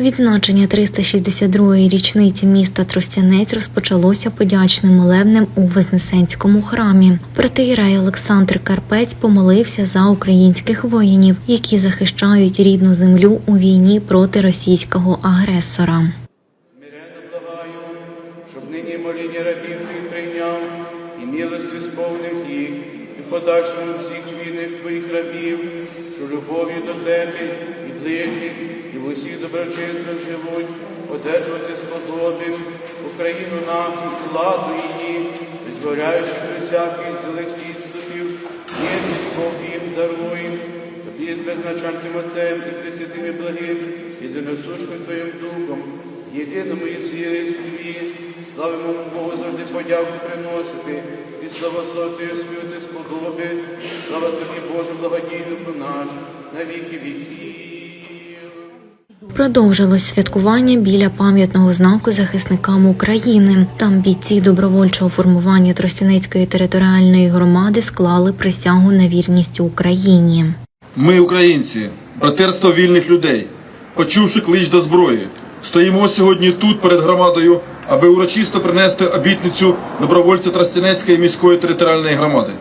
Відзначення 362-ї річниці міста Тростянець розпочалося подячним молебнем у Вознесенському храмі. Протиєрей Олександр Карпець помолився за українських воїнів, які захищають рідну землю у війні проти російського агресора. Смиренно благаю, щоб нині моління рабів Твоїх прийняв, і милостю сповнив їх, і подальшому всіх вільних Твоїх рабів, що любов'ю до Тебе і ближніх, і в усіх доброчинствах живуть, одержувати сподобів Україну нашу, владу її, визволяючи всяких злих підступів, мир і спокій даруй. Тобі з безначальним Отцем і Пресвятим і благим, єдиносушним Твоїм Духом, єдиному і цілісні, славимо Богу завжди подяку приносити, і слава сотою свою ти сподоби, слава тобі, Боже, благодійнику наш, на віки віків. Продовжилось святкування біля пам'ятного знаку захисникам України. Там бійці добровольчого формування Тростянецької територіальної громади склали присягу на вірність Україні. Ми, українці, братерство вільних людей, почувши клич до зброї, стоїмо сьогодні тут перед громадою, аби урочисто принести обітницю добровольця Тростянецької міської територіальної громади.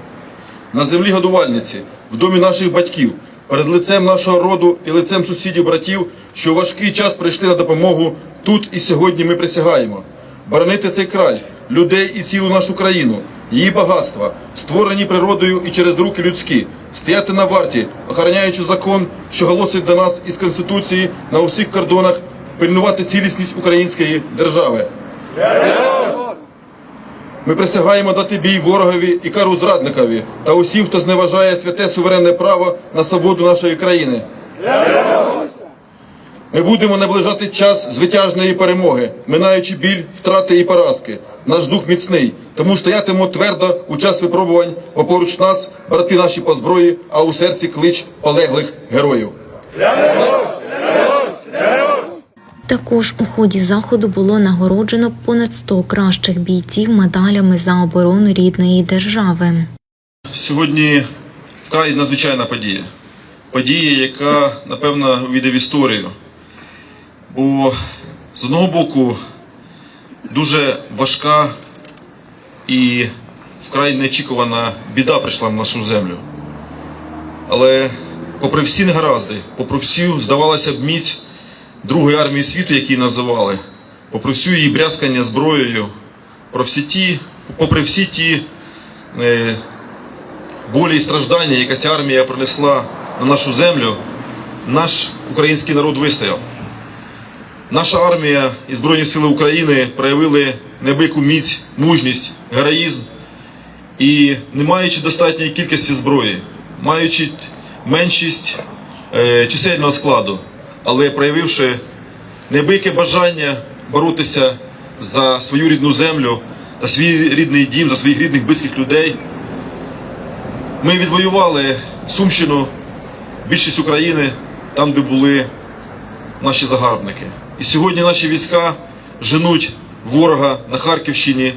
На землі годувальниці, в домі наших батьків, перед лицем нашого роду і лицем сусідів братів, що важкий час прийшли на допомогу тут і сьогодні ми присягаємо. Боронити цей край, людей і цілу нашу країну, її багатства, створені природою і через руки людські, стояти на варті, охороняючи закон, що голосить до нас із Конституції на усіх кордонах, пильнувати цілісність української держави. Ми присягаємо дати бій ворогові і кару зрадникові та усім, хто зневажає святе суверенне право на свободу нашої країни. Ми будемо наближати час звитяжної перемоги, минаючи біль, втрати і поразки. Наш дух міцний, тому стоятимо твердо у час випробувань, бо поруч нас брати наші по зброї, а у серці клич полеглих героїв. Також у ході заходу було нагороджено понад 100 кращих бійців медалями за оборону рідної держави. Сьогодні вкрай надзвичайна подія. Подія, яка, напевно, війде в історію. Бо з одного боку дуже важка і вкрай неочікувана біда прийшла на нашу землю. Але попри всі негаразди, попри всю, здавалося б, міць Другої армії світу, які називали, попри всю її брязкання зброєю, про всі ті, попри всі ті е, болі і страждання, яка ця армія принесла на нашу землю, наш український народ вистояв. Наша армія і Збройні Сили України проявили небику міць, мужність, героїзм. І не маючи достатньої кількості зброї, маючи меншість е, чисельного складу, але проявивши небике бажання боротися за свою рідну землю, за свій рідний дім, за своїх рідних близьких людей, ми відвоювали Сумщину, більшість України, там, де були наші загарбники. І сьогодні наші війська женуть ворога на Харківщині,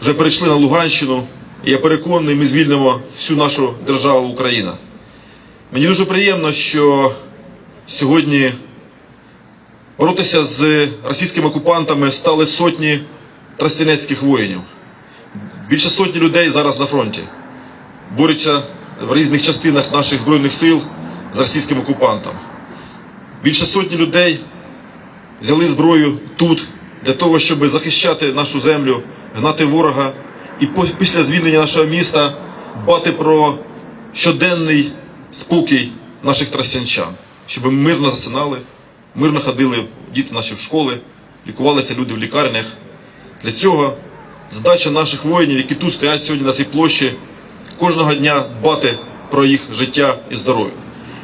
вже перейшли на Луганщину. І я переконаний, ми звільнимо всю нашу державу Україна. Мені дуже приємно, що сьогодні боротися з російськими окупантами стали сотні тростянецьких воїнів. Більше сотні людей зараз на фронті борються в різних частинах наших збройних сил з російським окупантом. Більше сотні людей взяли зброю тут для того, щоб захищати нашу землю, гнати ворога і після звільнення нашого міста дбати про щоденний спокій наших тростянчан, щоб ми мирно засинали, мирно ходили діти наші в школи, лікувалися люди в лікарнях. Для цього задача наших воїнів, які тут стоять сьогодні на цій площі, кожного дня дбати про їх життя і здоров'я.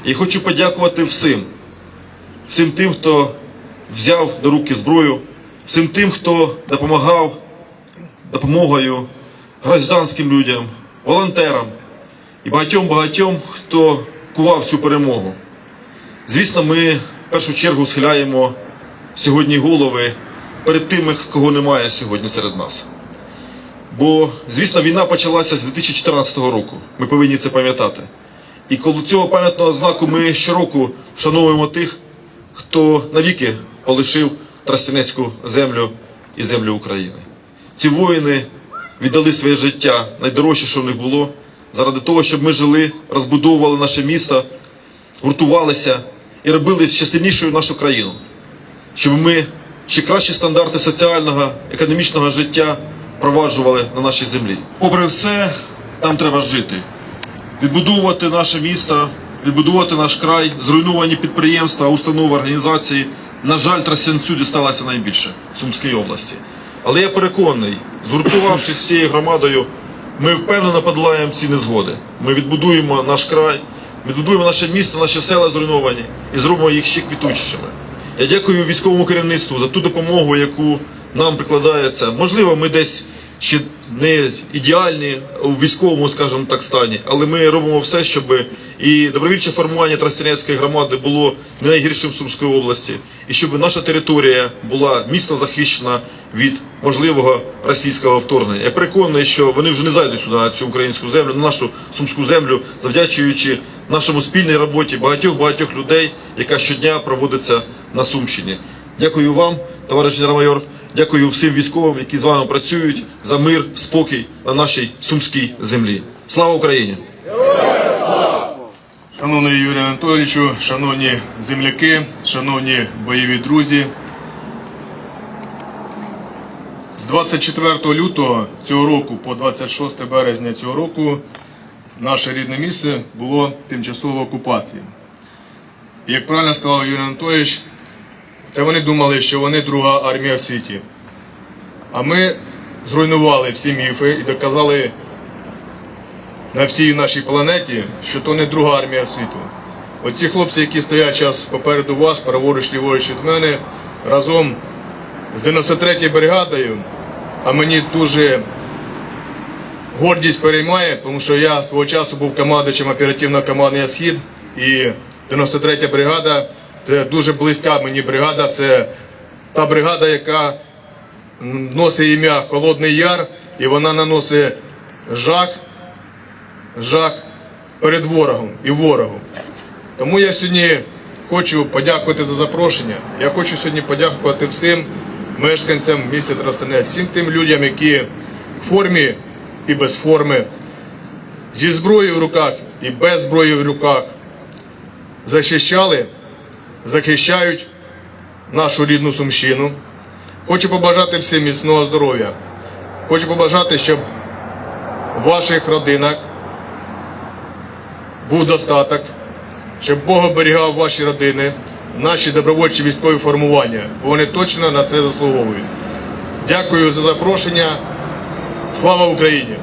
І хочу подякувати всім, всім тим, хто взяв до руки зброю, всім тим, хто допомагав допомогою гражданським людям, волонтерам і багатьом-багатьом, хто кував цю перемогу. Звісно, ми в першу чергу схиляємо сьогодні голови перед тими, кого немає сьогодні серед нас. Бо, звісно, війна почалася з 2014 року. Ми повинні це пам'ятати. І коли цього пам'ятного знаку ми щороку вшановуємо тих, хто навіки полишив Тростянецьку землю і землю України. Ці воїни віддали своє життя, найдорожче, що в них було, заради того, щоб ми жили, розбудовували наше місто, гуртувалися і робили ще сильнішою нашу країну, щоб ми ще кращі стандарти соціального, економічного життя впроваджували на нашій землі. Попри все, там треба жити, відбудовувати наше місто, відбудувати наш край, зруйновані підприємства, установи, організації. На жаль, Тростянцю дісталося найбільше в Сумській області. Але я переконаний, згуртувавшись всією громадою, ми впевнено подолаємо ці незгоди. Ми відбудуємо наш край, відбудуємо наше місто, наші села зруйновані і зробимо їх ще квітучішими. Я дякую військовому керівництву за ту допомогу, яку нам прикладається. Можливо, ми десь ще не ідеальні у військовому, скажімо так, стані, але ми робимо все, щоб і добровільче формування Тростянецької громади було не найгіршим в Сумській області, і щоб наша територія була міцно захищена від можливого російського вторгнення. Я переконаний, що вони вже не зайдуть сюди на цю українську землю, на нашу сумську землю, завдячуючи нашому спільній роботі багатьох багатьох людей, яка щодня проводиться на Сумщині. Дякую вам, товариш генерал-майор. Дякую всім військовим, які з вами працюють за мир, спокій на нашій сумській землі. Слава Україні! Шановний Юрію Анатолійовичу, шановні земляки, шановні бойові друзі. З 24 лютого цього року по 26 березня цього року наше рідне місце було тимчасово окупації. Як правильно сказав Юрій Анатолійович, це вони думали, що вони друга армія в світі. А ми зруйнували всі міфи і доказали на всій нашій планеті, що то не друга армія світу. Оці хлопці, які стоять зараз попереду вас, праворуч, ліворуч від мене, разом з 93-ю бригадою, а мені дуже гордість переймає, тому що я свого часу був командуючим оперативного командування Схід і 93-я бригада це дуже близька мені бригада. Це та бригада, яка носить ім'я Холодний Яр, і вона наносить жах жах перед ворогом і ворогом. Тому я сьогодні хочу подякувати за запрошення. Я хочу сьогодні подякувати всім мешканцям міста Тростянець, всім тим людям, які в формі і без форми, зі зброєю в руках і без зброї в руках захищали, захищають нашу рідну Сумщину. Хочу побажати всім міцного здоров'я. Хочу побажати, щоб в ваших родинах був достаток, щоб Бог оберігав ваші родини, наші добровольчі військові формування, бо вони точно на це заслуговують. Дякую за запрошення. Слава Україні!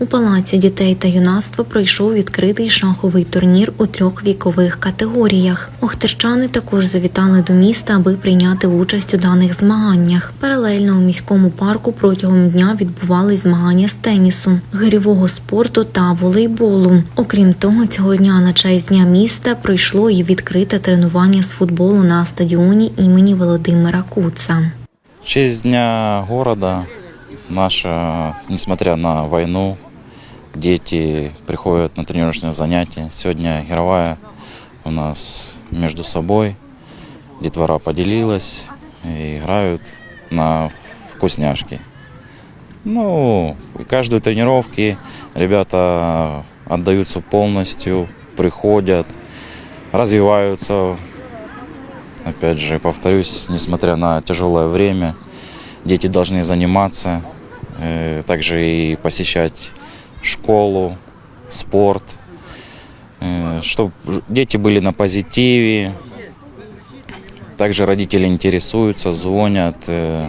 У палаці дітей та юнацтва пройшов відкритий шаховий турнір у трьох вікових категоріях. Охтерчани також завітали до міста, аби прийняти участь у даних змаганнях. Паралельно у міському парку протягом дня відбувались змагання з тенісу, гирьового спорту та волейболу. Окрім того, цього дня на честь дня міста пройшло і відкрите тренування з футболу на стадіоні імені Володимира Куца. В честь Дня города наша, несмотря на войну, дети приходят на тренировочные занятия. Сегодня игровая у нас между собой. Детвора поделилась и играют на вкусняшки. Ну, и каждую тренировки ребята отдаются полностью, приходят, развиваются. Опять же, повторюсь, несмотря на тяжелое время, дети должны заниматься, э, также и посещать школу, спорт, чтобы дети были на позитиве. Также родители интересуются, звонят, э,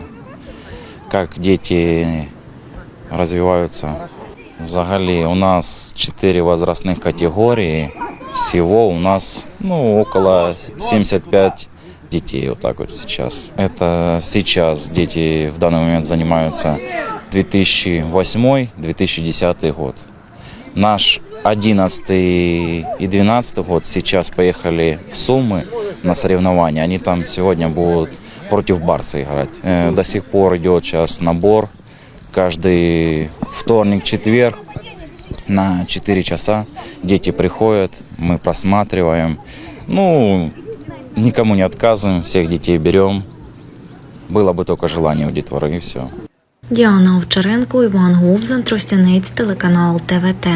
как дети развиваються. Взагалі у нас 4 возрастных категории. Всего у нас ну, около 75 детей вот так вот сейчас. Это сейчас дети в данный момент занимаются 2008-2010 год. Наш 11 и 12 год сейчас поехали в Сумы на соревнования. Они там сегодня будут против Барса играть. Э, До сих пор идет сейчас набор. Каждый вторник, четверг на 4 часа дети приходят, мы просматриваем, Ну, никому не отказываем, всех детей берем. Было бы только желание у детворы, и все. Діана Овчаренко, Іван Говзан, Тростянець, телеканал ТВТ.